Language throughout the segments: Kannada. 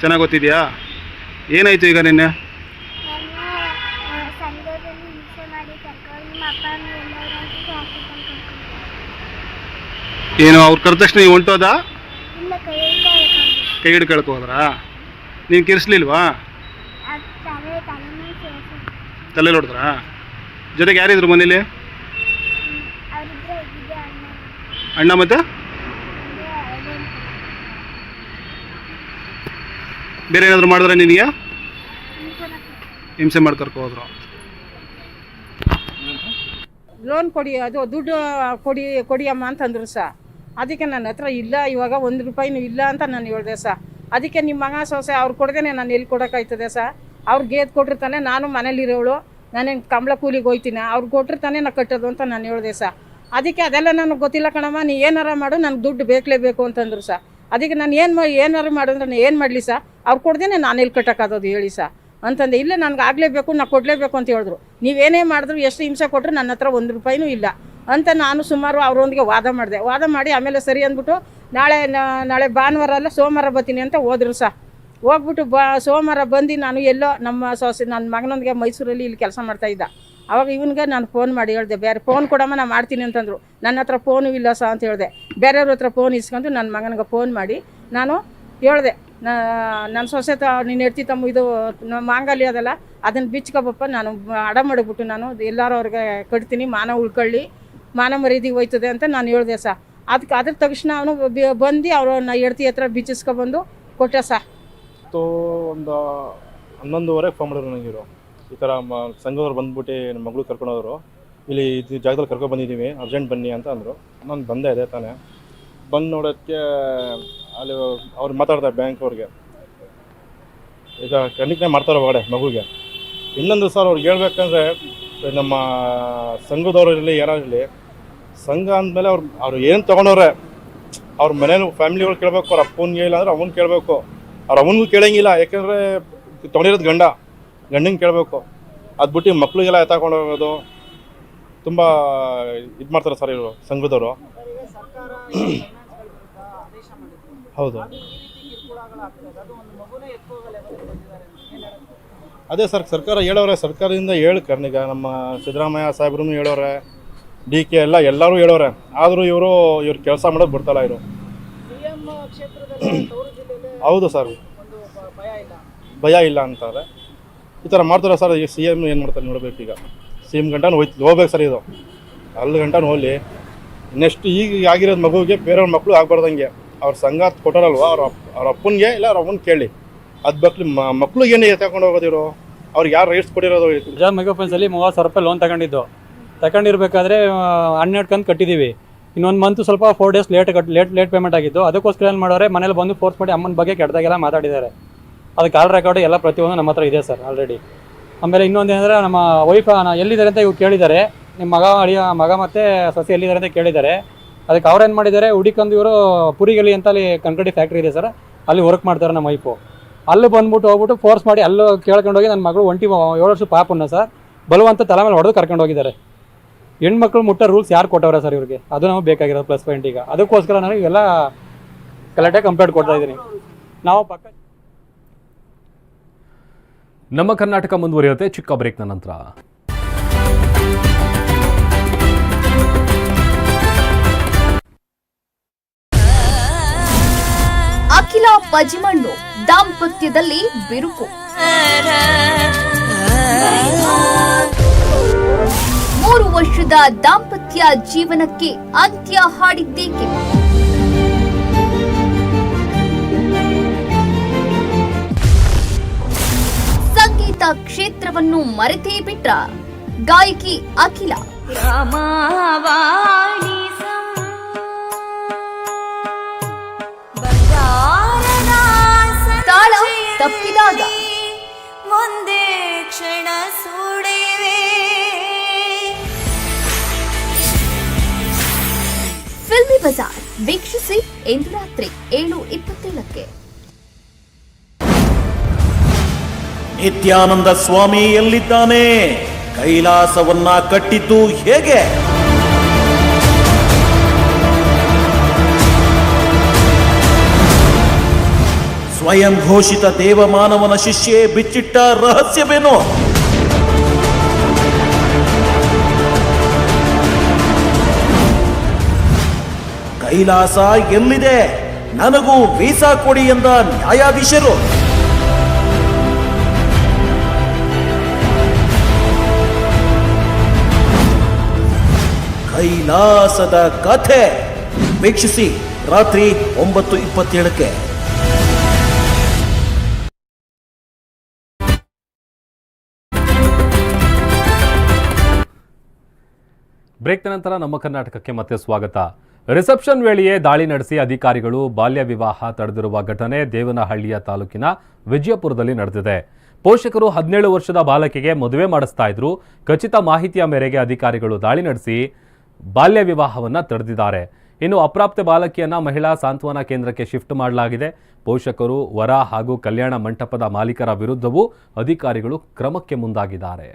ಚೆನ್ನಾಗಿ ಗೊತ್ತಿದೆಯಾ? ಏನಾಯಿತು ಈಗ ನಿನ್ನೆ? ಏನು ಅವ್ರು ಕರೆದ ತಕ್ಷಣ ನೀವು ಹೊಂಟೋದ? ಕೈ ಹಿಡ್ದು ಕೇಳ್ಕೊ ಹೋದ್ರಾ? ನೀನು ಕಿರಿಸ್ಲಿಲ್ವಾ? ತಲೆ ನೋಡಿದ್ರ ಜೊತೆಗೆ ಯಾರಿದ್ರು ಮನೇಲಿ? ಅಣ್ಣ ಮತ್ತೆ ಅಂದರೆ ಅದೇನು ಬೇರೆ ಏನಾದರೂ ಮಾಡಿದ್ರೆ ನಿನಗೆ? ಹಿಂಸೆ ಮಾಡಿ ಕರ್ಕೋದ್ರು ಲೋನ್ ಕೊಡಿ, ಅದು ದುಡ್ಡು ಕೊಡಿ ಕೊಡಿಯಮ್ಮ ಅಂತಂದ್ರು ಸಹ ಅದಕ್ಕೆ ನನ್ನ ಹತ್ರ ಇಲ್ಲ, ಇವಾಗ ಒಂದು ರೂಪಾಯಿನೂ ಇಲ್ಲ ಅಂತ ನಾನು ಹೇಳಿದೆ ಸಹ ಅದಕ್ಕೆ ನಿಮ್ಮ ಮಗ ಸೊಸೆ ಅವ್ರು ಕೊಡ್ದೇನೆ ನಾನು ಎಲ್ಲಿ ಕೊಡೋಕ್ಕಾಯ್ತದೆ ಸಹ ಅವ್ರು ಗೇದ್ ಕೊಟ್ಟಿರ್ತಾನೆ, ನಾನು ಮನೇಲಿರೋಳು. ನಾನೇನು ಕಂಬಳ ಕೂಲಿಗೆ ಹೋಯ್ತೀನಿ, ಅವ್ರು ಕೊಟ್ಟಿರ್ತಾನೆ ನಾ ಕಟ್ಟೋದು ಅಂತ ನಾನು ಹೇಳಿದೆ ಸಹ ಅದಕ್ಕೆ ಅದೆಲ್ಲ ನನಗೆ ಗೊತ್ತಿಲ್ಲ ಕಣಮ್ಮ, ನೀ ಏನಾರ ಮಾಡು ನನಗೆ ದುಡ್ಡು ಬೇಕಲೇಬೇಕು ಅಂತಂದ್ರು ಸಹ ಅದಕ್ಕೆ ನಾನು ಏನು ಏನಾರು ಮಾಡಿದ್ರೆ ನಾನು ಏನು ಮಾಡಲಿ ಸಹ ಅವ್ರು ಕೊಡ್ದೇನೆ ನಾನು ಎಲ್ಲಿ ಕಟ್ಟೋಕ್ಕಾಗೋದು ಹೇಳಿ ಸಹ ಅಂತಂದೆ, ಇಲ್ಲ, ನನಗೆ ಆಗಲೇಬೇಕು ನಾನು ಕೊಡಲೇಬೇಕು ಅಂತ ಹೇಳಿದ್ರು. ನೀವೇನೇ ಮಾಡಿದ್ರು ಎಷ್ಟು ಹಿಂಸೆ ಕೊಟ್ಟರು ನನ್ನ ಹತ್ರ ಒಂದು ರೂಪಾಯಿನೂ ಇಲ್ಲ. ಅಂತ ನಾನು ಸುಮಾರು ಅವರೊಂದಿಗೆ ವಾದ ಮಾಡಿದೆ. ವಾದ ಮಾಡಿ ಆಮೇಲೆ ಸರಿ ಅಂದ್ಬಿಟ್ಟು, ನಾಳೆ ನಾಳೆ ಭಾನುವಾರ ಅಲ್ಲ, ಸೋಮವಾರ ಬರ್ತೀನಿ ಅಂತ ಹೋದ್ರು ಸಹ ಹೋಗ್ಬಿಟ್ಟು ಬಾ, ಸೋಮವಾರ ಬಂದು ನಾನು ಎಲ್ಲೋ ನಮ್ಮ ಸೊಸೆ ನನ್ನ ಮಗನೊಂದಿಗೆ ಮೈಸೂರಲ್ಲಿ ಇಲ್ಲಿ ಕೆಲಸ ಮಾಡ್ತಾಯಿದ್ದ ಅವಾಗ ಇವನಿಗೆ ನಾನು ಫೋನ್ ಮಾಡಿ ಹೇಳಿದೆ ಬೇರೆ ಫೋನ್ ಕೊಡಮ್ಮ ನಾನು ಮಾಡ್ತೀನಿ ಅಂತಂದರು. ನನ್ನ ಹತ್ರ ಫೋನು ಇಲ್ಲ ಸಹ ಅಂತ ಹೇಳಿದೆ. ಬೇರೆಯವ್ರ ಹತ್ರ ಫೋನ್ ಇಸ್ಕೊಂಡು ನನ್ನ ಮಗನಿಗೆ ಫೋನ್ ಮಾಡಿ ನಾನು ಹೇಳಿದೆ ನನ್ನ ಸೊಸೆ ತ, ನೀನು ಹೆಡ್ತಿ ತಮ್ಮ ಇದು ಮಾಂಗಲ್ಯ ಅದಲ್ಲ ಅದನ್ನು ಬಿಚ್ಕೊಬಪ್ಪ, ನಾನು ಅಡ ಮಾಡಿಬಿಟ್ಟು ನಾನು ಎಲ್ಲರೂ ಅವ್ರಿಗೆ ಕಟ್ತೀನಿ, ಮಾನ ಉಳ್ಕೊಳ್ಳಿ, ಮಾನ ಮರ್ಯಾದೆ ಹೋಯ್ತದೆ ಅಂತ ನಾನು ಹೇಳಿದೆ ಸಾ. ಅದಕ್ಕೆ ಅದ್ರ ತಕ್ಷಣ ಅವನು ಬಂದು ಅವ್ರನ್ನ ಹೆಡ್ತಿ ಹತ್ರ ಬಿಚ್ಚಿಸ್ಕೊಬಂದು ಕೊಟ್ಟೆ ಸಾ. ತೋ, ಒಂದು ಹನ್ನೊಂದುವರೆಗೆ ಫೋನ್ ಮಾಡಿದ್ರು ನನಗೆ ಇವರು. ಈ ಥರ ಮ ಬಂದ್ಬಿಟ್ಟು ನಮ್ಮ ಮಗಳು ಕರ್ಕೊಂಡೋದ್ರು ಇಲ್ಲಿ ಇದು ಜಾಗದಲ್ಲಿ ಕರ್ಕೊಂಡು ಬಂದಿದ್ದೀವಿ ಅರ್ಜೆಂಟ್ ಬನ್ನಿ ಅಂತ ಅಂದರು. ನಾನು ಬಂದೆ ಇದೆ ತಾನೇ. ಬಂದು ನೋಡೋದಕ್ಕೆ ಅಲ್ಲಿ ಅವ್ರು ಮಾತಾಡ್ತಾರೆ ಬ್ಯಾಂಕ್ ಅವ್ರಿಗೆ. ಈಗ ಕಣ್ಣಿಗೆ ಮಾಡ್ತಾರೆ ಹೊರಗಡೆ ಮಗುಗೆ. ಇನ್ನೊಂದು ಸರ್ ಅವ್ರಿಗೆ ಹೇಳ್ಬೇಕಂದ್ರೆ ನಮ್ಮ ಸಂಘದವ್ರು ಇರಲಿ ಇರಲಿ ಸಂಘ ಅಂದಮೇಲೆ ಅವ್ರು ಅವ್ರು ಏನು ತೊಗೊಂಡವ್ರೆ ಅವ್ರ ಮನೇಲಿ ಫ್ಯಾಮಿಲಿಗಳು ಕೇಳಬೇಕು ಅವ್ರ ಅಪ್ಪನಿಗೆ ಇಲ್ಲ ಅಂದ್ರೆ ಅವನು ಕೇಳಬೇಕು. ಅವ್ರ ಅವನಿಗೂ ಕೇಳಂಗಿಲ್ಲ ಯಾಕಂದರೆ ತೊಗೊಂಡಿರೋದು ಗಂಡ ಗಂಡಂಗೆ ಕೇಳಬೇಕು. ಅದು ಬಿಟ್ಟು ಮಕ್ಳಿಗೆಲ್ಲ ಎತ್ತಾಕೊಂಡು ಹೋಗೋದು ತುಂಬ ಇದು ಮಾಡ್ತಾರೆ ಸರ್ ಇವರು ಸಂಘದವರು. ಹೌದು. ಅದೇ ಸರ್ ಸರ್ಕಾರ ಹೇಳೋರೆ ಸರ್ಕಾರದಿಂದ ಹೇಳಿ ಕರ್ನಿಗ. ನಮ್ಮ ಸಿದ್ದರಾಮಯ್ಯ ಸಾಹೇಬ್ರು ಹೇಳೋರೆ ಡಿ ಕೆ ಎಲ್ಲ ಎಲ್ಲರೂ ಹೇಳೋರೆ. ಆದರೂ ಇವರು ಇವ್ರು ಕೆಲಸ ಮಾಡೋದು ಬಿಡ್ತಲ್ಲ ಇವರು. ಹೌದು ಸರ್. ಭಯ ಇಲ್ಲ. ಅಂತಾರೆ. ಈ ಥರ ಮಾಡ್ತಾರೆ ಸರ್ ಈಗ ಸಿ ಎಂ ಏನು ಮಾಡ್ತಾರೆ ನೋಡ್ಬೇಕು ಈಗ. ಸಿ ಎಂ ಗಂಟನೂ ಹೋಯ್ತು ಹೋಗ್ಬೇಕು ಸರ್ ಇದು. ಅಲ್ಲಿ ಗಂಟನೂ ಹೋಗಲಿ. ನೆಕ್ಸ್ಟ್ ಈಗ ಆಗಿರೋದು ಮಗುವಿಗೆ ಬೇರೆಯವ್ರ ಮಕ್ಕಳು ಆಗ್ಬಾರ್ದಂಗೆ. ಅವ್ರ ಸಂಘ ಕೊಟ್ಟಾರಲ್ವ? ಅವ್ರ ಅವ್ರ ಅಪ್ಪನಿಗೆ ಇಲ್ಲ, ಅವ್ರ ಕೇಳಿ. ಅದು ಬಕ್ಲಿ ಮಕ್ಳು ಏನು ತಗೊಂಡು ಹೋಗೋದಿರೋ? ಅವ್ರಿಗೆ ಯಾರು ರೈಟ್ಸ್ ಕೊಟ್ಟಿರೋದು? ಮೆಗಾ ಫೈನ್ಸಲ್ಲಿ ಮೂವತ್ತು ಸಾವಿರ ರೂಪಾಯಿ ಲೋನ್ ತಗೊಂಡಿದ್ದು. ತಗೊಂಡಿರ್ಬೇಕಾದ್ರೆ ಹನ್ನೆರಡು ಕಂತು ಕಟ್ಟಿದ್ದೀವಿ ಇನ್ನೊಂದು ಮಂತ್ ಸ್ವಲ್ಪ four days late cut late late payment ಆಗಿದ್ದು. ಅದಕ್ಕೋಸ್ಕರ ಏನು ಮಾಡೋರೆ, ಮನೇಲಿ ಬಂದು ಫೋರ್ಸ್ ಮಾಡಿ ಅಮ್ಮನ ಬಗ್ಗೆ ಕೆಟ್ಟದಾಗೆಲ್ಲ ಮಾತಾಡಿದ್ದಾರೆ. ಅದು ಕಾಲ್ ರೆಕಾರ್ಡ್ ಎಲ್ಲ ಪ್ರತಿಯೊಂದು ನಮ್ಮ ಹತ್ರ ಇದೆ ಸರ್ ಆಲ್ರೆಡಿ ಆಮೇಲೆ ಇನ್ನೊಂದು ಏನಂದರೆ, ನಮ್ಮ ವೈಫ್ ಎಲ್ಲಿದ್ದಾರೆ ಅಂತ ಇವ್ರು ಕೇಳಿದ್ದಾರೆ. ನಿಮ್ಮ ಮಗ, ಅಳಿಯ ಮಗ ಮತ್ತು ಸೊಸೆ ಎಲ್ಲಿದ್ದಾರೆ ಅಂತ ಕೇಳಿದ್ದಾರೆ. ಅದಕ್ಕೆ ಅವ್ರು ಏನು ಮಾಡಿದ್ದಾರೆ ಹುಡಿಕಂದು ಇವರು ಪುರಿಗಲಿ ಅಂತ ಅಲ್ಲಿ ಕನ್ಕಡಿ ಫ್ಯಾಕ್ಟ್ರಿ ಇದೆ ಸರ್. ಅಲ್ಲಿ ವರ್ಕ್ ಮಾಡ್ತಾರೆ ನಮ್ಮ ವೈಫು ಅಲ್ಲಿ ಬಂದ್ಬಿಟ್ಟು ಹೋಗ್ಬಿಟ್ಟು ಫೋರ್ಸ್ ಮಾಡಿ ಅಲ್ಲೂ ಕೇಳ್ಕೊಂಡೋಗಿ ನನ್ನ ಮಗಳು ಒಂಟಿ ಏಳು ವರ್ಷ ಪಾಪನ್ನ ಸರ್. ಬಲವಂತ ತಲೆ ಮೇಲೆ ಹೊಡೆದು ಕರ್ಕೊಂಡು ಹೋಗಿದ್ದಾರೆ. ಹೆಣ್ಮಕ್ಳು ಮುಟ್ಟ ರೂಲ್ಸ್ ಯಾರು ಕೊಟ್ಟವ್ರೆ ಸರ್ ಇವ್ರಿಗೆ? ಅದು ನಾವು ಬೇಕಾಗಿರೋದು ಪ್ಲಸ್ ಪಾಯಿಂಟ್ ಈಗ. ಅದಕ್ಕೋಸ್ಕರ ನಾನು ಇವೆಲ್ಲ ಕಲೆಕ್ಟಾಗಿ ಕಂಪ್ಲೇಂಟ್ ಕೊಡ್ತಾ ಇದ್ದೀನಿ. ನಾವು ಪಕ್ಕ ನಮ್ಮ ಕರ್ನಾಟಕ ಮುಂದುವರಿಯುತ್ತೆ. ಚಿಕ್ಕ ಬ್ರೇಕ್ನ ನಂತರ. ಅಖಿಲ ಪಜಿಮಣ್ಣು ದಾಂಪತ್ಯದಲ್ಲಿ ಬಿರುಕು. ಮೂರು ವರ್ಷದ ದಾಂಪತ್ಯ ಜೀವನಕ್ಕೆ ಅಂತ್ಯ ಹಾಡಿದ್ದೇಕೆ? ಸಂಗೀತ ಕ್ಷೇತ್ರವನ್ನು ಮರೆತೇ ಬಿಟ್ರ ಗಾಯಕಿ ಅಖಿಲ. ತಪ್ಪಿದಾಗ ಮುಂದೆ ಕ್ಷಣ ಸುಳಿವೆ ಫಿಲ್ಮಿ ಬಜಾರ್ ವೀಕ್ಷಿಸಿ ಇಂದು ರಾತ್ರಿ ಏಳು ಇಪ್ಪತ್ತೇಳಕ್ಕೆ. ನಿತ್ಯಾನಂದ ಸ್ವಾಮಿ ಎಲ್ಲಿದ್ದಾನೆ? ಕೈಲಾಸವನ್ನ ಕಟ್ಟಿದ್ದು ಹೇಗೆ? ಸ್ವಯಂ ಘೋಷಿತ ದೇವಮಾನವನ ಶಿಷ್ಯೆ ಬಿಚ್ಚಿಟ್ಟ ರಹಸ್ಯವೇನು? ಕೈಲಾಸ ಎಲ್ಲಿದೆ? ನನಗೂ ವೀಸಾ ಕೊಡಿ ಎಂದ ನ್ಯಾಯಾಧೀಶರು. ಕೈಲಾಸದ ಕಥೆ. ವೀಕ್ಷಿಸಿ ರಾತ್ರಿ ಒಂಬತ್ತು ಇಪ್ಪತ್ತೇಳಕ್ಕೆ. ಬ್ರೇಕ್ನ ನಂತರ ನಮ್ಮ ಕರ್ನಾಟಕಕ್ಕೆ ಮತ್ತೆ ಸ್ವಾಗತ. ರಿಸೆಪ್ಷನ್ ವೇಳೆಯೇ ದಾಳಿ ನಡೆಸಿ ಅಧಿಕಾರಿಗಳು ಬಾಲ್ಯ ವಿವಾಹ ತಡೆದಿರುವ ಘಟನೆ ದೇವನಹಳ್ಳಿಯ ತಾಲೂಕಿನ ವಿಜಯಪುರದಲ್ಲಿ ನಡೆದಿದೆ. ಪೋಷಕರು ಹದಿನೇಳು ವರ್ಷದ ಬಾಲಕಿಗೆ ಮದುವೆ ಮಾಡಿಸ್ತಾ ಇದ್ರು. ಖಚಿತ ಮಾಹಿತಿಯ ಮೇರೆಗೆ ಅಧಿಕಾರಿಗಳು ದಾಳಿ ನಡೆಸಿ ಬಾಲ್ಯ ವಿವಾಹವನ್ನು ತಡೆದಿದ್ದಾರೆ. ಇನ್ನು ಅಪ್ರಾಪ್ತ ಬಾಲಕಿಯನ್ನ ಮಹಿಳಾ ಸಾಂತ್ವನ ಕೇಂದ್ರಕ್ಕೆ ಶಿಫ್ಟ್ ಮಾಡಲಾಗಿದೆ. ಪೋಷಕರು, ವರ ಹಾಗೂ ಕಲ್ಯಾಣ ಮಂಟಪದ ಮಾಲೀಕರ ವಿರುದ್ಧವೂ ಅಧಿಕಾರಿಗಳು ಕ್ರಮಕ್ಕೆ ಮುಂದಾಗಿದ್ದಾರೆ.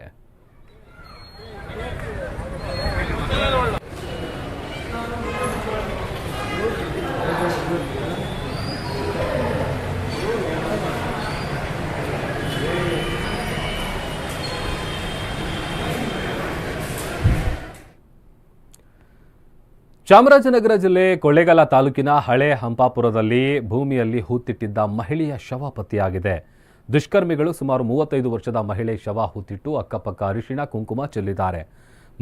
ಚಾಮರಾಜನಗರ ಜಿಲ್ಲೆ ಕೊಳ್ಳೇಗಾಲ ತಾಲೂಕಿನ ಹಳೆ ಹಂಪಾಪುರದಲ್ಲಿ ಭೂಮಿಯಲ್ಲಿ ಹೂತಿಟ್ಟಿದ್ದ ಮಹಿಳೆಯ ಶವ ಪತ್ತೆಯಾಗಿದೆ. ದುಷ್ಕರ್ಮಿಗಳು ಸುಮಾರು ಮೂವತ್ತೈದು ವರ್ಷದ ಮಹಿಳೆ ಶವ ಹೂತಿಟ್ಟು ಅಕ್ಕಪಕ್ಕ ಅರಿಶಿಣ, ಕುಂಕುಮ ಚೆಲ್ಲಿದ್ದಾರೆ.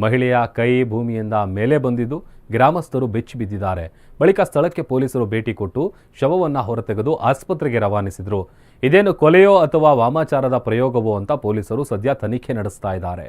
ಮಹಿಳೆಯ ಕೈ ಭೂಮಿಯಿಂದ ಮೇಲೆ ಬಂದಿದ್ದು ಗ್ರಾಮಸ್ಥರು ಬೆಚ್ಚಿ ಬಿದ್ದಿದ್ದಾರೆ. ಬಳಿಕ ಸ್ಥಳಕ್ಕೆ ಪೊಲೀಸರು ಭೇಟಿ ಕೊಟ್ಟು ಶವವನ್ನು ಹೊರತೆಗೆದು ಆಸ್ಪತ್ರೆಗೆ ರವಾನಿಸಿದರು. ಇದೇನು ಕೊಲೆಯೋ ಅಥವಾ ವಾಮಾಚಾರದ ಪ್ರಯೋಗವೋ ಅಂತ ಪೊಲೀಸರು ಸದ್ಯ ತನಿಖೆ ನಡೆಸ್ತಾ ಇದ್ದಾರೆ.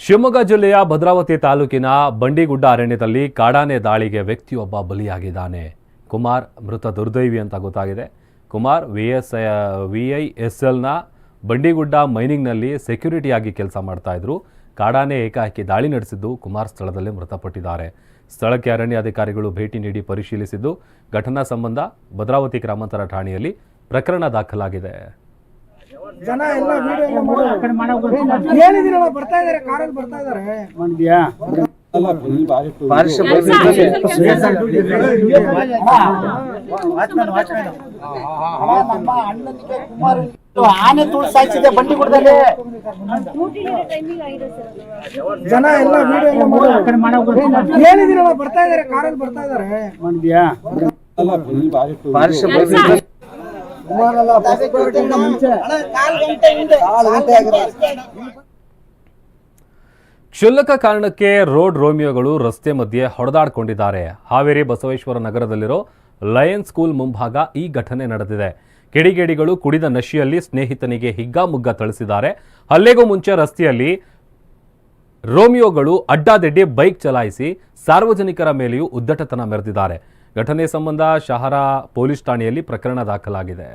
ಶಿವಮೊಗ್ಗ ಜಿಲ್ಲೆಯ ಭದ್ರಾವತಿ ತಾಲೂಕಿನ ಬಂಡಿಗುಡ್ಡ ಅರಣ್ಯದಲ್ಲಿ ಕಾಡಾನೆ ದಾಳಿಗೆ ವ್ಯಕ್ತಿಯೊಬ್ಬ ಬಲಿಯಾಗಿದ್ದಾನೆ. ಕುಮಾರ್ ಮೃತ ದುರ್ದೈವಿ ಅಂತ ಗೊತ್ತಾಗಿದೆ. Kumar V S V I S ಎಲ್ನ Bandigudda ಮೈನಿಂಗ್ನಲ್ಲಿ ಸೆಕ್ಯೂರಿಟಿಯಾಗಿ ಕೆಲಸ ಮಾಡ್ತಾ ಇದ್ರು. ಕಾಡಾನೆ ಏಕಾಏಕಿ ದಾಳಿ ನಡೆಸಿದ್ದು ಕುಮಾರ್ ಸ್ಥಳದಲ್ಲೇ ಮೃತಪಟ್ಟಿದ್ದಾರೆ. ಸ್ಥಳಕ್ಕೆ ಅರಣ್ಯಾಧಿಕಾರಿಗಳು ಭೇಟಿ ನೀಡಿ ಪರಿಶೀಲಿಸಿದ್ದು ಘಟನಾ ಸಂಬಂಧ ಭದ್ರಾವತಿ ಗ್ರಾಮಾಂತರ ಠಾಣೆಯಲ್ಲಿ ಪ್ರಕರಣ ದಾಖಲಾಗಿದೆ. ಜನ ಎಲ್ಲ ಬರ್ತಾ ಇದಾರೆ ಕಾರಲ್ಲಿ ಬರ್ತಾ ಇದಾರೆ. ಆನೆ ತುಳು ಸಾಯಿಸಿದೆ ಬಂಡಿ ಕೊಡ್ದಲ್ಲಿ ಜನ ಎಲ್ಲ ಹೇಳಿದಿರಲ್ಲ ಬರ್ತಾ ಇದಾರೆ ಕಾರಲ್ಲಿ ಬರ್ತಾ ಇದಾರೆ ಮಾಡಿದ್ಯಾ ಮುಂಚೆ ಕಾಲು ಗಂಟೆ ಹಿಂದೆ ಕಾಲು ಗಂಟೆ ಆಗಿದೆ ಕ್ಷುಲ್ಲಕ ಕಾರಣಕ್ಕೆ ರೋಡ್ ರೋಮಿಯೋಗಳು ರಸ್ತೆ ಮಧ್ಯೆ ಹೊಡೆದಾಡಿಕೊಂಡಿದ್ದಾರೆ. ಹಾವೇರಿ ಬಸವೇಶ್ವರ ನಗರದಲ್ಲಿರೋ ಲಯನ್ ಸ್ಕೂಲ್ ಮುಂಭಾಗ ಈ ಘಟನೆ ನಡೆದಿದೆ. ಕಿಡಿಗೇಡಿಗಳು ಕುಡಿದ ನಶಿಯಲ್ಲಿ ಸ್ನೇಹಿತನಿಗೆ ಹಿಗ್ಗಾಮುಗ್ಗ ಥಳಿಸಿದ್ದಾರೆ. ಹಲ್ಲೆಗೂ ಮುಂಚೆ ರಸ್ತೆಯಲ್ಲಿ ರೋಮಿಯೋಗಳು ಅಡ್ಡಾದಿಡ್ಡಿ ಬೈಕ್ ಚಲಾಯಿಸಿ ಸಾರ್ವಜನಿಕರ ಮೇಲೆಯೂ ಉದ್ದಟತನ ಮೆರೆದಿದ್ದಾರೆ. ಘಟನೆ ಸಂಬಂಧ ಶಹರ ಪೊಲೀಸ್ ಠಾಣೆಯಲ್ಲಿ ಪ್ರಕರಣ ದಾಖಲಾಗಿದೆ.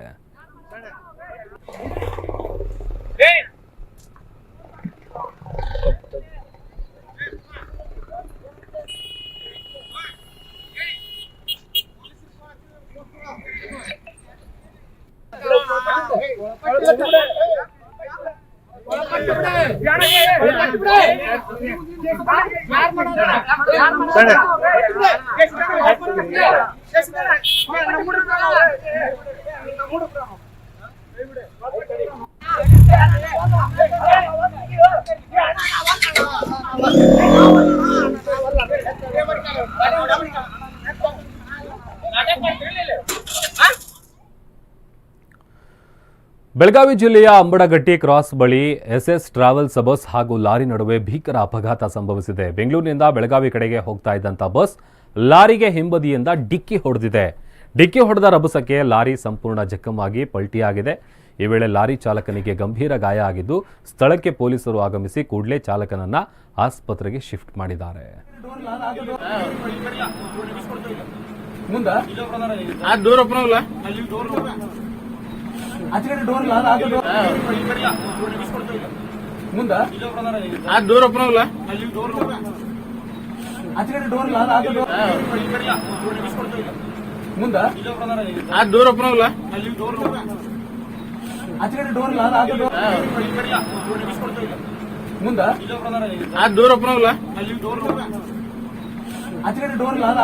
మూడు ಬೆಳಗಾವಿ ಜಿಲ್ಲೆಯ ಅಂಬಡಗಟ್ಟಿ ಕ್ರಾಸ್ ಬಳಿ ಎಸ್ಎಸ್ ಟ್ರಾವೆಲ್ಸ್ ಬಸ್ ಹಾಗೂ ಲಾರಿ ನಡುವೆ ಭೀಕರ ಅಪಘಾತ ಸಂಭವಿಸಿದೆ. ಬೆಂಗಳೂರಿನಿಂದ ಬೆಳಗಾವಿ ಕಡೆಗೆ ಹೋಗ್ತಾ ಇದ್ದಂಥ ಬಸ್ ಲಾರಿಗೆ ಹಿಂಬದಿಯಿಂದ ಡಿಕ್ಕಿ ಹೊಡೆದಿದೆ. ಡಿಕ್ಕಿ ಹೊಡೆದ ರಭಸಕ್ಕೆ ಲಾರಿ ಸಂಪೂರ್ಣ ಜಖಮ್ಮಾಗಿ ಪಲ್ಟಿಯಾಗಿದೆ. ಈ ವೇಳೆ ಲಾರಿ ಚಾಲಕನಿಗೆ ಗಂಭೀರ ಗಾಯ ಆಗಿದ್ದು, ಸ್ಥಳಕ್ಕೆ ಪೊಲೀಸರು ಆಗಮಿಸಿ ಕೂಡಲೇ ಚಾಲಕನನ್ನ ಆಸ್ಪತ್ರೆಗೆ ಶಿಫ್ಟ್ ಮಾಡಿದ್ದಾರೆ. ಆಚೆ ಡೋರ್ ಇಲ್ಲ ಮುಂದ? ಆ ಡೋರ್ ಓಪನ್ ಆಗಲ್ಲ? ಆಚೆ ಡೋರ್ ಇಲ್ಲ ಮುಂದ? ಆ ಡೋರ್ ಓಪನ್ ಆಗಲ್ಲ? ಡೋರ್ ಇಲ್ಲ ಆ ಡೋರ್ ಓಪನ್ ಆಗಲ್ಲ? ಡೋರ್ ಇಲ್ಲ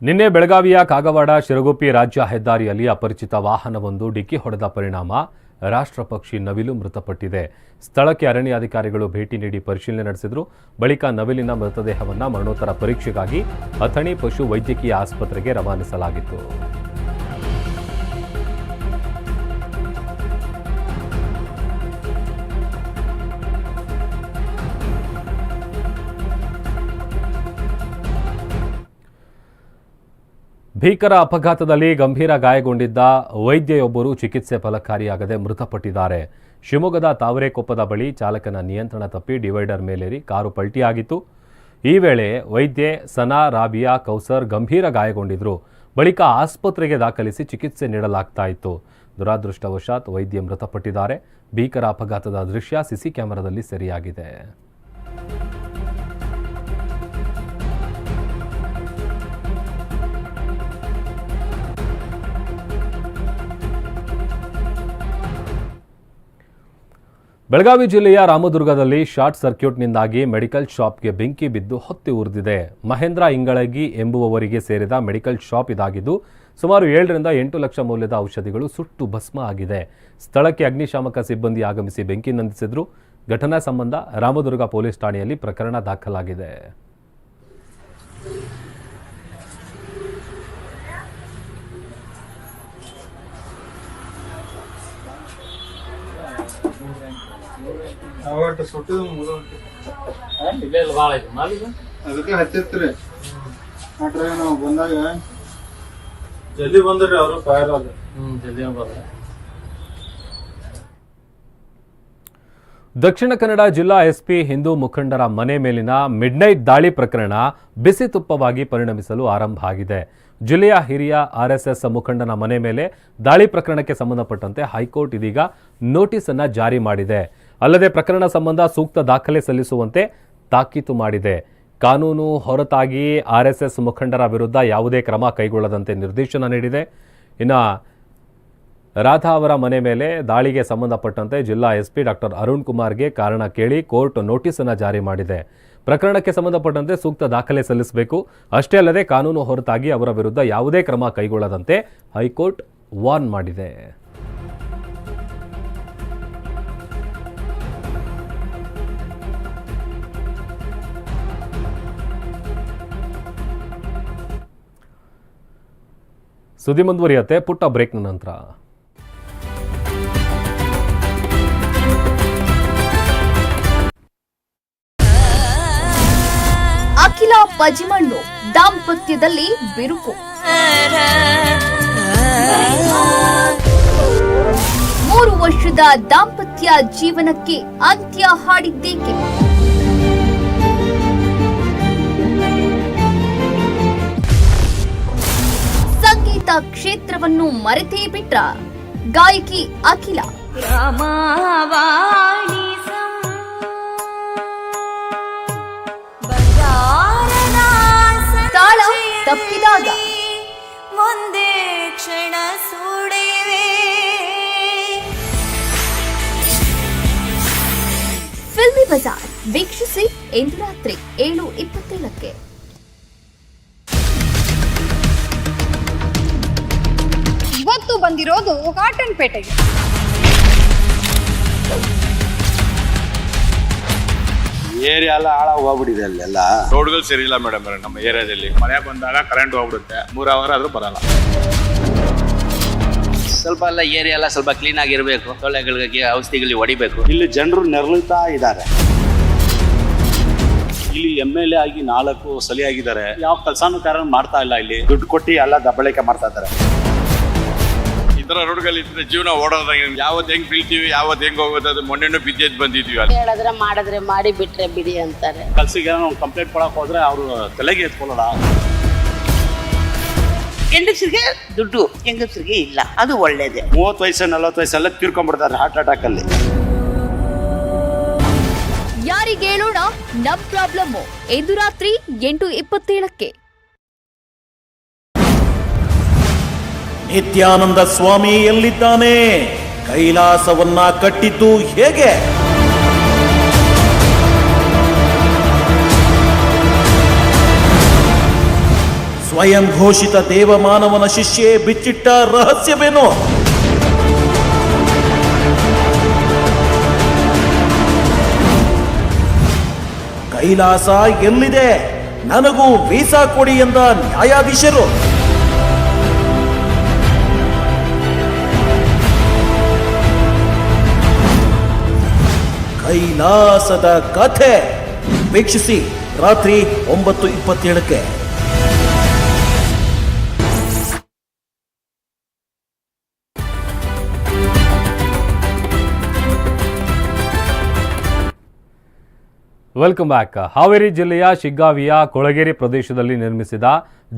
ನಿನ್ನೆ ಬೆಳಗಾವಿಯ ಕಾಗವಾಡ ಶಿರಗುಪ್ಪಿ ರಾಜ್ಯ ಹೆದ್ದಾರಿಯಲ್ಲಿ ಅಪರಿಚಿತ ವಾಹನವೊಂದು ಡಿಕ್ಕಿ ಹೊಡೆದ ಪರಿಣಾಮ. ರಾಷ್ಟ್ರ ಪಕ್ಷಿ ನವಿಲು ಮೃತಪಟ್ಟಿದೆ. ಸ್ಥಳಕ್ಕೆ ಅರಣ್ಯಾಧಿಕಾರಿಗಳು ಭೇಟಿ ನೀಡಿ ಪರಿಶೀಲನೆ ನಡೆಸಿದರು. ಬಳಿಕ ನವಿಲಿನ ಮೃತದೇಹವನ್ನು ಮರಣೋತ್ತರ ಪರೀಕ್ಷೆಗಾಗಿ ಅಥಣಿ ಪಶು ವೈದ್ಯಕೀಯ ಆಸ್ಪತ್ರೆಗೆ ರವಾನಿಸಲಾಗಿತ್ತು. ಭೀಕರ ಅಪಘಾತದಲ್ಲಿ ಗಂಭೀರ ಗಾಯಗೊಂಡಿದ್ದ ವೈದ್ಯೆಯೊಬ್ಬರು ಚಿಕಿತ್ಸೆ ಫಲಕಾರಿಯಾಗದೆ ಮೃತಪಟ್ಟಿದ್ದಾರೆ. ಶಿವಮೊಗ್ಗದ ತಾವರೆಕೊಪ್ಪದ ಬಳಿ ಚಾಲಕನ ನಿಯಂತ್ರಣ ತಪ್ಪಿ ಡಿವೈಡರ್ ಮೇಲೇರಿ ಕಾರು ಪಲ್ಟಿಯಾಗಿತ್ತು. ಈ ವೇಳೆ ವೈದ್ಯೆ ಸನಾ ರಾಬಿಯಾ ಕೌಸರ್ ಗಂಭೀರ ಗಾಯಗೊಂಡಿದ್ರು. ಬಳಿಕ ಆಸ್ಪತ್ರೆಗೆ ದಾಖಲಿಸಿ ಚಿಕಿತ್ಸೆ ನೀಡಲಾಗ್ತಾ ಇತ್ತು. ದುರಾದೃಷ್ಟವಶಾತ್ ವೈದ್ಯೆ ಮೃತಪಟ್ಟಿದ್ದಾರೆ. ಭೀಕರ ಅಪಘಾತದ ದೃಶ್ಯ ಸಿಸಿ ಕ್ಯಾಮೆರಾದಲ್ಲಿ ಸೆರೆಯಾಗಿದೆ. ಬೆಳಗಾವಿ ಜಿಲ್ಲೆಯ ರಾಮದುರ್ಗದಲ್ಲಿ ಶಾರ್ಟ್ ಸರ್ಕ್ಯೂಟ್ನಿಂದಾಗಿ ಮೆಡಿಕಲ್ ಶಾಪ್ಗೆ ಬೆಂಕಿ ಬಿದ್ದು ಹೊತ್ತಿ ಉರಿದಿದೆ ಮಹೇಂದ್ರ ಇಂಗಳಗಿ ಎಂಬುವವರಿಗೆ ಸೇರಿದ ಮೆಡಿಕಲ್ ಶಾಪ್ ಇದಾಗಿದ್ದು, ಸುಮಾರು ಏಳರಿಂದ ಎಂಟು ಲಕ್ಷ ಮೌಲ್ಯದ ಔಷಧಿಗಳು ಸುಟ್ಟು ಭಸ್ಮ ಆಗಿದೆ. ಸ್ಥಳಕ್ಕೆ ಅಗ್ನಿಶಾಮಕ ಸಿಬ್ಬಂದಿ ಆಗಮಿಸಿ ಬೆಂಕಿ ನಂದಿಸಿದ್ರು. ಘಟನಾ ಸಂಬಂಧ ರಾಮದುರ್ಗ ಪೊಲೀಸ್ ಠಾಣೆಯಲ್ಲಿ ಪ್ರಕರಣ ದಾಖಲಾಗಿದೆ. ಅದಕ್ಕೆ ಹತ್ತಿರ್ತೀರಿ. ಆಟ್ರೆ ನಾವು ಬಂದಾಗ ಜಲ್ದಿ ಬಂದ್ರಿ ಅವರು ಫೈರ್ ಆದ ದಕ್ಷಿಣ ಕನ್ನಡ ಜಿಲ್ಲಾ ಎಸ್ಪಿ ಹಿಂದೂ ಮುಖಂಡರ ಮನೆ ಮೇಲಿನ ಮಿಡ್ನೈಟ್ ದಾಳಿ ಪ್ರಕರಣ ಬಿಸಿ ತುಪ್ಪವಾಗಿ ಪರಿಣಮಿಸಲು ಆರಂಭ ಆಗಿದೆ. ಜಿಲ್ಲೆಯ ಹಿರಿಯ ಆರ್ಎಸ್ಎಸ್ ಮುಖಂಡನ ಮನೆ ಮೇಲೆ ದಾಳಿ ಪ್ರಕರಣಕ್ಕೆ ಸಂಬಂಧಪಟ್ಟಂತೆ ಹೈಕೋರ್ಟ್ ಇದೀಗ ನೋಟಿಸ್ ಅನ್ನು ಜಾರಿ ಮಾಡಿದೆ. ಅಲ್ಲದೆ ಪ್ರಕರಣ ಸಂಬಂಧ ಸೂಕ್ತ ದಾಖಲೆ ಸಲ್ಲಿಸುವಂತೆ ತಾಕೀತು ಮಾಡಿದೆ. ಕಾನೂನು ಹೊರತಾಗಿ ಆರ್ಎಸ್ಎಸ್ ಮುಖಂಡರ ವಿರುದ್ಧ ಯಾವುದೇ ಕ್ರಮ ಕೈಗೊಳ್ಳದಂತೆ ನಿರ್ದೇಶನ ನೀಡಿದೆ. ಇನ್ನು ರಾಧಾ ಅವರ ಮನೆ ಮೇಲೆ ದಾಳಿಗೆ ಸಂಬಂಧಪಟ್ಟಂತೆ ಜಿಲ್ಲಾ ಎಸ್ಪಿ ಡಾಕ್ಟರ್ ಅರುಣ್ ಕುಮಾರ್ಗೆ ಕಾರಣ ಕೇಳಿ ಕೋರ್ಟ್ ನೋಟಿಸನ್ನು ಜಾರಿ ಮಾಡಿದೆ. ಪ್ರಕರಣಕ್ಕೆ ಸಂಬಂಧಪಟ್ಟಂತೆ ಸೂಕ್ತ ದಾಖಲೆ ಸಲ್ಲಿಸಬೇಕು. ಅಷ್ಟೇ ಅಲ್ಲದೆ ಕಾನೂನು ಹೊರತಾಗಿ ಅವರ ವಿರುದ್ಧ ಯಾವುದೇ ಕ್ರಮ ಕೈಗೊಳ್ಳದಂತೆ ಹೈಕೋರ್ಟ್ ವಾರ್ನ್ ಮಾಡಿದೆ. ಸುದ್ದಿ ಮುಂದುವರಿಯತ್ತೆ. ಪುಟ್ಟ ಬ್ರೇಕ್ನ ನಂತರ. ಅಖಿಲ ಪಜಿಮಣ್ಣು ದಾಂಪತ್ಯದಲ್ಲಿ ಬಿರುಕು. ಮೂರು ವರ್ಷದ ದಾಂಪತ್ಯ ಜೀವನಕ್ಕೆ ಅಂತ್ಯ ಹಾಡಿದ್ದೇಕೆ? ಸಂಗೀತ ಕ್ಷೇತ್ರವನ್ನು ಮರೆತೇ ಬಿಟ್ರ ಗಾಯಕಿ ಅಖಿಲ. ತಾಳ ತಪ್ಪಿದಾಗ ಒಂದೇ ಕ್ಷಣ ಸುಳಿವೆ ಫಿಲ್ಮಿ ಬಜಾರ್ ವೀಕ್ಷಿಸಿ ಇಂದು ರಾತ್ರಿ ಏಳು ಇಪ್ಪತ್ತೇಳಕ್ಕೆ. ಬಂದಿರೋದು ಕಾಟನ್ ಪೇಟೆಗೆ. ಏರಿಯಾ ಎಲ್ಲ ಹಾಳಾಗಿ ಹೋಗ್ಬಿಟ್ಟಿದೆ ಅಲ್ಲೆಲ್ಲ. ರೋಡ್ಗಳು ಸರಿ ಇಲ್ಲ ಮೇಡಮ್ ನಮ್ಮ ಏರಿಯಾದಲ್ಲಿ. ಮಳೆ ಬಂದಾಗ ಕರೆಂಟ್ ಹೋಗ್ಬಿಡುತ್ತೆ. ಮೂರು ಅವರ್ ಆದ್ರೂ ಬರಲ್ಲ. ಸ್ವಲ್ಪ ಎಲ್ಲ ಏರಿಯಾ ಎಲ್ಲ ಸ್ವಲ್ಪ ಕ್ಲೀನ್ ಆಗಿರಬೇಕು. ಸೊಳ್ಳೆಗಳಿಗೆ ಔಷಧಿಗಳಿಗೆ ಹೊಡಿಬೇಕು. ಇಲ್ಲಿ ಜನರು ನೆರಳುತ್ತಾ ಇದ್ದಾರೆ. ಇಲ್ಲಿ ಎಂ ಎಲ್ ಎ ಆಗಿ ನಾಲ್ಕು ಸಲಿಯಾಗಿದ್ದಾರೆ. ಯಾವ ಕೆಲಸನೂ ಕಾರಣ ಮಾಡ್ತಾ ಇಲ್ಲ ಇಲ್ಲಿ. ದುಡ್ಡು ಕೊಟ್ಟು ಎಲ್ಲ ದಬ್ಬಳಿಕೆ ಮಾಡ್ತಾ ಇದ್ದಾರೆ. ತರ ರೋಡ್ಗಳು ಇದ್ರೆ ಜೀವನ ಓಡೋದಾಗ ಯಾವತ್ತು ಹೆಂಗ್ ಬೀಳ್ತೀವಿ ಯಾವತ್ತು ಹೆಂಗ್ ಹೋಗುತ್ತೆ ಅದು ಮೊನ್ನೆನೂ ಬಿದ್ದೆದ್ದು ಬಂದಿದ್ವಿ ಅಲ್ಲಿ. ಹೇಳಿದ್ರೆ ಮಾಡಿದ್ರೆ ಮಾಡಿ ಬಿಟ್ರೆ ಬಿಡಿ ಅಂತಾರೆ. ಕಲ್ಸಿಗೆ ಏನೋ ಕಂಪ್ಲೇಂಟ್ ಕೊಡಕ್ ಹೋದ್ರೆ ಅವರು ತಲೆಗೆ ಎತ್ಕೊಳ್ಳಲ್ಲ ಹೆಂಗಸರಿಗೆ ದುಡ್ಡು ಹೆಂಗಸರಿಗೆ ಇಲ್ಲ. ಅದು ಒಳ್ಳೇದೇ. ಮೂವತ್ತು ವಯಸ್ಸು ನಲ್ವತ್ತು ವಯಸ್ಸೆಲ್ಲ ತೀರ್ಕೊಂಡ್ಬಿಡ್ತಾರೆ ಹಾರ್ಟ್ ಅಟ್ಯಾಕ್ ಅಲ್ಲಿ. ಯಾರಿಗೇಳೋಣ ನಮ್ ಪ್ರಾಬ್ಲಮ್ ಎದುರಾತ್ರಿ ಎಂಟು ಇಪ್ಪತ್ತೇಳಕ್ಕೆ. ನಿತ್ಯಾನಂದ ಸ್ವಾಮಿ ಎಲ್ಲಿದ್ದಾನೆ? ಕೈಲಾಸವನ್ನ ಕಟ್ಟಿದ್ದು ಹೇಗೆ? ಸ್ವಯಂ ಘೋಷಿತ ದೇವಮಾನವನ ಶಿಷ್ಯೆ ಬಿಚ್ಚಿಟ್ಟ ರಹಸ್ಯವೇನು? ಕೈಲಾಸ ಎಲ್ಲಿದೆ? ನನಗೂ ವೀಸಾ ಕೊಡಿ ಎಂದ ನ್ಯಾಯಾಧೀಶರು. ಕೈಲಾಸದ ಕಥೆ. ವೀಕ್ಷಿಸಿ ರಾತ್ರಿ ಒಂಬತ್ತು ಇಪ್ಪತ್ತೇಳಕ್ಕೆ. ವೆಲ್ಕಮ್ ಬ್ಯಾಕ್ ಹಾವೇರಿ ಜಿಲ್ಲೆಯ ಶಿಗ್ಗಾವಿಯ ಕೊಳಗೇರಿ ಪ್ರದೇಶದಲ್ಲಿ ನಿರ್ಮಿಸಿದ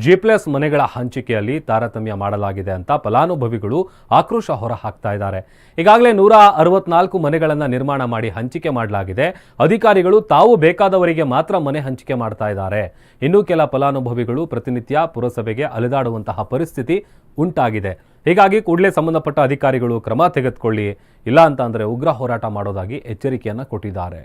ಜಿ ಪ್ಲಸ್ ಮನೆಗಳ ಹಂಚಿಕೆಯಲ್ಲಿ ತಾರತಮ್ಯ ಮಾಡಲಾಗಿದೆ ಅಂತ ಫಲಾನುಭವಿಗಳು ಆಕ್ರೋಶ ಹೊರಹಾಕ್ತಾ ಇದ್ದಾರೆ. ಈಗಾಗಲೇ ನೂರ ಅರವತ್ನಾಲ್ಕು ಮನೆಗಳನ್ನು ನಿರ್ಮಾಣ ಮಾಡಿ ಹಂಚಿಕೆ ಮಾಡಲಾಗಿದೆ. ಅಧಿಕಾರಿಗಳು ತಾವು ಬೇಕಾದವರಿಗೆ ಮಾತ್ರ ಮನೆ ಹಂಚಿಕೆ ಮಾಡ್ತಾ ಇದ್ದಾರೆ. ಇನ್ನೂ ಕೆಲ ಫಲಾನುಭವಿಗಳು ಪ್ರತಿನಿತ್ಯ ಪುರಸಭೆಗೆ ಅಲೆದಾಡುವಂತಹ ಪರಿಸ್ಥಿತಿ ಉಂಟಾಗಿದೆ. ಹೀಗಾಗಿ ಕೂಡಲೇ ಸಂಬಂಧಪಟ್ಟ ಅಧಿಕಾರಿಗಳು ಕ್ರಮ ತೆಗೆದುಕೊಳ್ಳಿ. ಇಲ್ಲ ಅಂತ ಉಗ್ರ ಹೋರಾಟ ಮಾಡೋದಾಗಿ ಎಚ್ಚರಿಕೆಯನ್ನು ಕೊಟ್ಟಿದ್ದಾರೆ.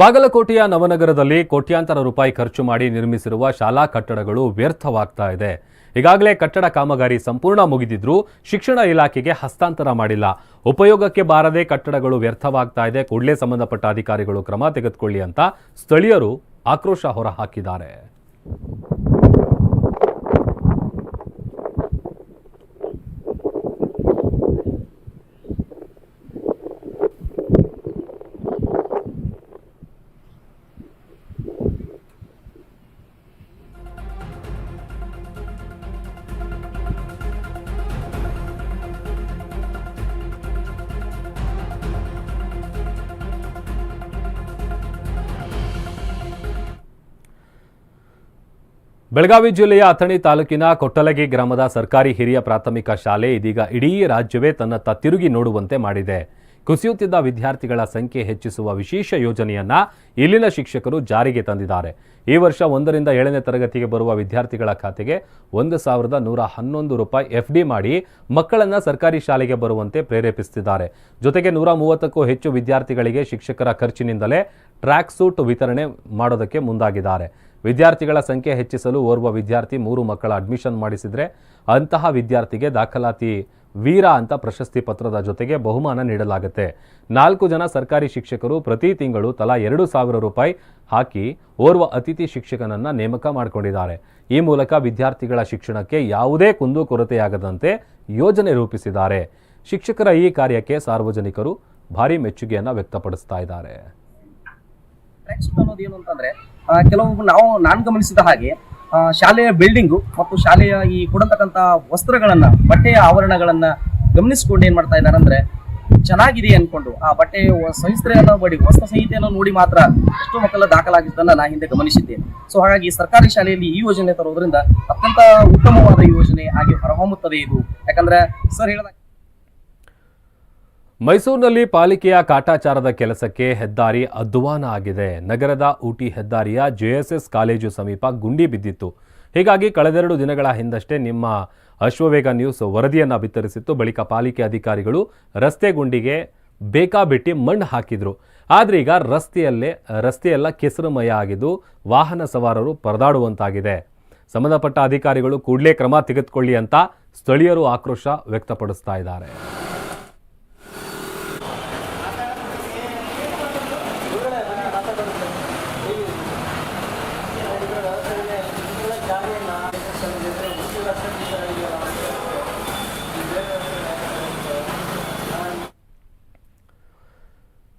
ಬಾಗಲಕೋಟೆಯ ನವನಗರದಲ್ಲಿ ಕೋಟ್ಯಾಂತರ ರೂಪಾಯಿ ಖರ್ಚು ಮಾಡಿ ನಿರ್ಮಿಸಿರುವ ಶಾಲಾ ಕಟ್ಟಡಗಳು ವ್ಯರ್ಥವಾಗ್ತಾ ಇದೆ. ಈಗಾಗಲೇ ಕಟ್ಟಡ ಕಾಮಗಾರಿ ಸಂಪೂರ್ಣ ಮುಗಿದಿದ್ರೂ ಶಿಕ್ಷಣ ಇಲಾಖೆಗೆ ಹಸ್ತಾಂತರ ಮಾಡಿಲ್ಲ. ಉಪಯೋಗಕ್ಕೆ ಬಾರದೆ ಕಟ್ಟಡಗಳು ವ್ಯರ್ಥವಾಗ್ತಾ ಇದೆ. ಕೂಡಲೇ ಸಂಬಂಧಪಟ್ಟ ಅಧಿಕಾರಿಗಳು ಕ್ರಮ ತೆಗೆದುಕೊಳ್ಳಿ ಅಂತ ಸ್ಥಳೀಯರು ಆಕ್ರೋಶ ಹೊರಹಾಕಿದ್ದಾರೆ. ಬೆಳಗಾವಿ ಜಿಲ್ಲೆಯ ಅಥಣಿ ತಾಲೂಕಿನ ಕೊಟ್ಟಲಗಿ ಗ್ರಾಮದ ಸರ್ಕಾರಿ ಹಿರಿಯ ಪ್ರಾಥಮಿಕ ಶಾಲೆ ಇದೀಗ ಇಡೀ ರಾಜ್ಯವೇ ತನ್ನತ್ತ ತಿರುಗಿ ನೋಡುವಂತೆ ಮಾಡಿದೆ. ಕುಸಿಯುತ್ತಿದ್ದ ವಿದ್ಯಾರ್ಥಿಗಳ ಸಂಖ್ಯೆ ಹೆಚ್ಚಿಸುವ ವಿಶೇಷ ಯೋಜನೆಯನ್ನ ಇಲ್ಲಿನ ಶಿಕ್ಷಕರು ಜಾರಿಗೆ ತಂದಿದ್ದಾರೆ. ಈ ವರ್ಷ ಒಂದರಿಂದ ಏಳನೇ ತರಗತಿಗೆ ಬರುವ ವಿದ್ಯಾರ್ಥಿಗಳ ಖಾತೆಗೆ ಒಂದು ಸಾವಿರದ ನೂರ ಹನ್ನೊಂದು ರೂಪಾಯಿ ಎಫ್ಡಿ ಮಾಡಿ ಮಕ್ಕಳನ್ನು ಸರ್ಕಾರಿ ಶಾಲೆಗೆ ಬರುವಂತೆ ಪ್ರೇರೇಪಿಸುತ್ತಿದ್ದಾರೆ. ಜೊತೆಗೆ ನೂರ ಮೂವತ್ತಕ್ಕೂ ಹೆಚ್ಚು ವಿದ್ಯಾರ್ಥಿಗಳಿಗೆ ಶಿಕ್ಷಕರ ಖರ್ಚಿನಿಂದಲೇ ಟ್ರ್ಯಾಕ್ ಸೂಟ್ ವಿತರಣೆ ಮಾಡೋದಕ್ಕೆ ಮುಂದಾಗಿದ್ದಾರೆ. ವಿದ್ಯಾರ್ಥಿಗಳ ಸಂಖ್ಯೆ ಹೆಚ್ಚಿಸಲು ಓರ್ವ ವಿದ್ಯಾರ್ಥಿ ಮೂರು ಮಕ್ಕಳ ಅಡ್ಮಿಷನ್ ಮಾಡಿಸಿದರೆ ಅಂತಹ ವಿದ್ಯಾರ್ಥಿಗೆ ದಾಖಲಾತಿ ವೀರ ಅಂತ ಪ್ರಶಸ್ತಿ ಪತ್ರದ ಜೊತೆಗೆ ಬಹುಮಾನ ನೀಡಲಾಗುತ್ತೆ. ನಾಲ್ಕು ಜನ ಸರ್ಕಾರಿ ಶಿಕ್ಷಕರು ಪ್ರತಿ ತಿಂಗಳು ತಲಾ ಎರಡು ಸಾವಿರ ರೂಪಾಯಿ ಹಾಕಿ ಓರ್ವ ಅತಿಥಿ ಶಿಕ್ಷಕನನ್ನ ನೇಮಕ ಮಾಡಿಕೊಂಡಿದ್ದಾರೆ. ಈ ಮೂಲಕ ವಿದ್ಯಾರ್ಥಿಗಳ ಶಿಕ್ಷಣಕ್ಕೆ ಯಾವುದೇ ಕುಂದು ಕೊರತೆಯಾಗದಂತೆ ಯೋಜನೆ ರೂಪಿಸಿದ್ದಾರೆ. ಶಿಕ್ಷಕರ ಈ ಕಾರ್ಯಕ್ಕೆ ಸಾರ್ವಜನಿಕರು ಭಾರಿ ಮೆಚ್ಚುಗೆಯನ್ನು ವ್ಯಕ್ತಪಡಿಸ್ತಾ ಇದ್ದಾರೆ. ಕೆಲವು ನಾವು ನಾನು ಗಮನಿಸಿದ ಹಾಗೆ ಶಾಲೆಯ ಬಿಲ್ಡಿಂಗು ಮತ್ತು ಶಾಲೆಯ ಈ ಕೊಡತಕ್ಕಂತ ವಸ್ತ್ರಗಳನ್ನ, ಬಟ್ಟೆಯ ಆವರಣಗಳನ್ನ ಗಮನಿಸಿಕೊಂಡು ಏನ್ ಮಾಡ್ತಾ ಇದ್ದಾರೆ ಅಂದ್ರೆ, ಚೆನ್ನಾಗಿದೆ ಅನ್ಕೊಂಡು ಆ ಬಟ್ಟೆ ಸಂಹಿತೆಯನ್ನು ಬಡಿ ವಸ್ತ್ರ ಸಂಹಿತೆಯನ್ನು ನೋಡಿ ಮಾತ್ರ ಎಷ್ಟೋ ಮಕ್ಕಳ ದಾಖಲಾಗಿದ್ದನ್ನ ನಾ ಹಿಂದೆ ಗಮನಿಸಿದ್ದೇನೆ. ಸೊ ಹಾಗಾಗಿ ಸರ್ಕಾರಿ ಶಾಲೆಯಲ್ಲಿ ಈ ಯೋಜನೆ ತರೋದ್ರಿಂದ ಅತ್ಯಂತ ಉತ್ತಮವಾದ ಯೋಜನೆ ಆಗಿ ಹೊರಹೊಮ್ಮುತ್ತದೆ ಇದು. ಯಾಕಂದ್ರೆ ಸರ್ ಹೇಳಿದ ಮೈಸೂರಿನಲ್ಲಿ ಪಾಲಿಕೆಯ ಕಾಟಾಚಾರದ ಕೆಲಸಕ್ಕೆ ಹೆದ್ದಾರಿ ಅದ್ವಾನ ಆಗಿದೆ. ನಗರದ ಊಟಿ ಹೆದ್ದಾರಿಯ ಜೆಎಸ್ಎಸ್ ಕಾಲೇಜು ಸಮೀಪ ಗುಂಡಿ ಬಿದ್ದಿತ್ತು. ಹೀಗಾಗಿ ಕಳೆದೆರಡು ದಿನಗಳ ಹಿಂದಷ್ಟೇ ನಿಮ್ಮ ಅಶ್ವವೇಗ ನ್ಯೂಸ್ ವರದಿಯನ್ನು ಬಿತ್ತರಿಸಿತ್ತು. ಬಳಿಕ ಪಾಲಿಕೆ ಅಧಿಕಾರಿಗಳು ರಸ್ತೆ ಗುಂಡಿಗೆ ಬೇಕಾಬಿಟ್ಟಿ ಮಣ್ಣು ಹಾಕಿದ್ರು. ಆದರೆ ಈಗ ರಸ್ತೆಯಲ್ಲೇ, ರಸ್ತೆಯೆಲ್ಲ ಕೆಸರುಮಯ ಆಗಿದ್ದು ವಾಹನ ಸವಾರರು ಪರದಾಡುವಂತಾಗಿದೆ. ಸಂಬಂಧಪಟ್ಟ ಅಧಿಕಾರಿಗಳು ಕೂಡಲೇ ಕ್ರಮ ತೆಗೆದುಕೊಳ್ಳಿ ಅಂತ ಸ್ಥಳೀಯರು ಆಕ್ರೋಶ ವ್ಯಕ್ತಪಡಿಸ್ತಾ ಇದ್ದಾರೆ.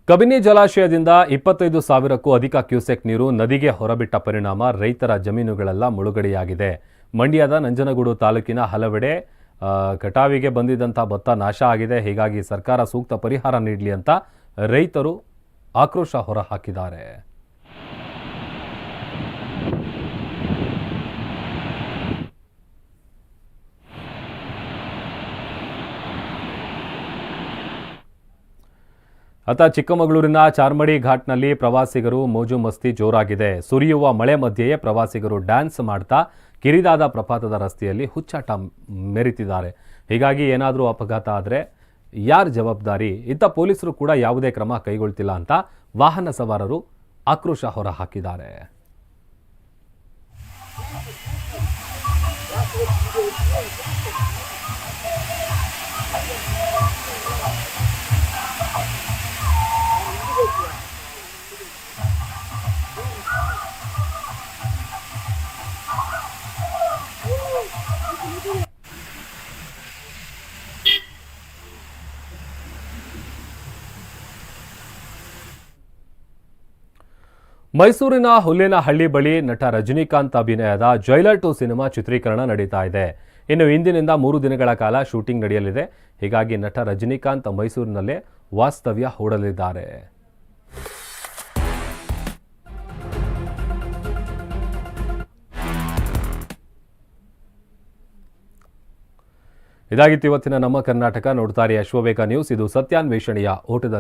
ಕಬಿನಿ ಜಲಾಶಯದಿಂದ ಇಪ್ಪತ್ತೈದು ಸಾವಿರಕ್ಕೂ ಅಧಿಕ ಕ್ಯೂಸೆಕ್ ನೀರು ನದಿಗೆ ಹೊರಬಿಟ್ಟ ಪರಿಣಾಮ ರೈತರ ಜಮೀನುಗಳೆಲ್ಲ ಮುಳುಗಡೆಯಾಗಿದೆ. ಮಂಡ್ಯದ ನಂಜನಗೂಡು ತಾಲೂಕಿನ ಹಲವೆಡೆ ಕಟಾವಿಗೆ ಬಂದಿದ್ದಂಥ ಭತ್ತ ನಾಶ ಆಗಿದೆ. ಹೀಗಾಗಿ ಸರ್ಕಾರ ಸೂಕ್ತ ಪರಿಹಾರ ನೀಡಲಿ ಅಂತ ರೈತರು ಆಕ್ರೋಶ ಹೊರಹಾಕಿದ್ದಾರೆ. ಅತ ಚಿಕ್ಕಮಗಳೂರಿನ ಚಾರ್ಮಡಿ ಘಾಟ್ನಲ್ಲಿ ಪ್ರವಾಸಿಗರು ಮೋಜು ಮಸ್ತಿ ಜೋರಾಗಿದೆ. ಸುರಿಯುವ ಮಳೆ ಮಧ್ಯೆಯೇ ಪ್ರವಾಸಿಗರು ಡ್ಯಾನ್ಸ್ ಮಾಡ್ತಾ ಕಿರಿದಾದ ಪ್ರಪಾತದ ರಸ್ತೆಯಲ್ಲಿ ಹುಚ್ಚಾಟ ಮೆರಿತಿದ್ದಾರೆ. ಹೀಗಾಗಿ ಏನಾದರೂ ಅಪಘಾತ ಆದರೆ ಯಾರ ಜವಾಬ್ದಾರಿ? ಇತ್ತ ಪೊಲೀಸರು ಕೂಡ ಯಾವುದೇ ಕ್ರಮ ಕೈಗೊಳ್ತಿಲ್ಲ ಅಂತ ವಾಹನ ಸವಾರರು ಆಕ್ರೋಶ ಹೊರಹಾಕಿದ್ದಾರೆ. ಮೈಸೂರಿನ ಹುಲ್ಲೇನಹಳ್ಳಿ ಬಳಿ ನಟ ರಜನಿಕಾಂತ್ ಅಭಿನಯದ ಜೈಲರ್ ಟು ಸಿನಿಮಾ ಚಿತ್ರೀಕರಣ ನಡೀತಾ ಇದೆ. ಇನ್ನು ಇಂದಿನಿಂದ ಮೂರು ದಿನಗಳ ಕಾಲ ಶೂಟಿಂಗ್ ನಡೆಯಲಿದೆ. ಹೀಗಾಗಿ ನಟ ರಜನಿಕಾಂತ್ ಮೈಸೂರಿನಲ್ಲೇ ವಾಸ್ತವ್ಯ ಹೂಡಲಿದ್ದಾರೆ. ಇದಾಗಿತ್ತು ಇವತ್ತಿನ ನಮ್ಮ ಕರ್ನಾಟಕ. ನೋಡ್ತಾರೆ ಅಶ್ವವೇಗ ನ್ಯೂಸ್. ಇದು ಸತ್ಯಾನ್ವೇಷಣೆಯ ಓಟದಲ್ಲಿ.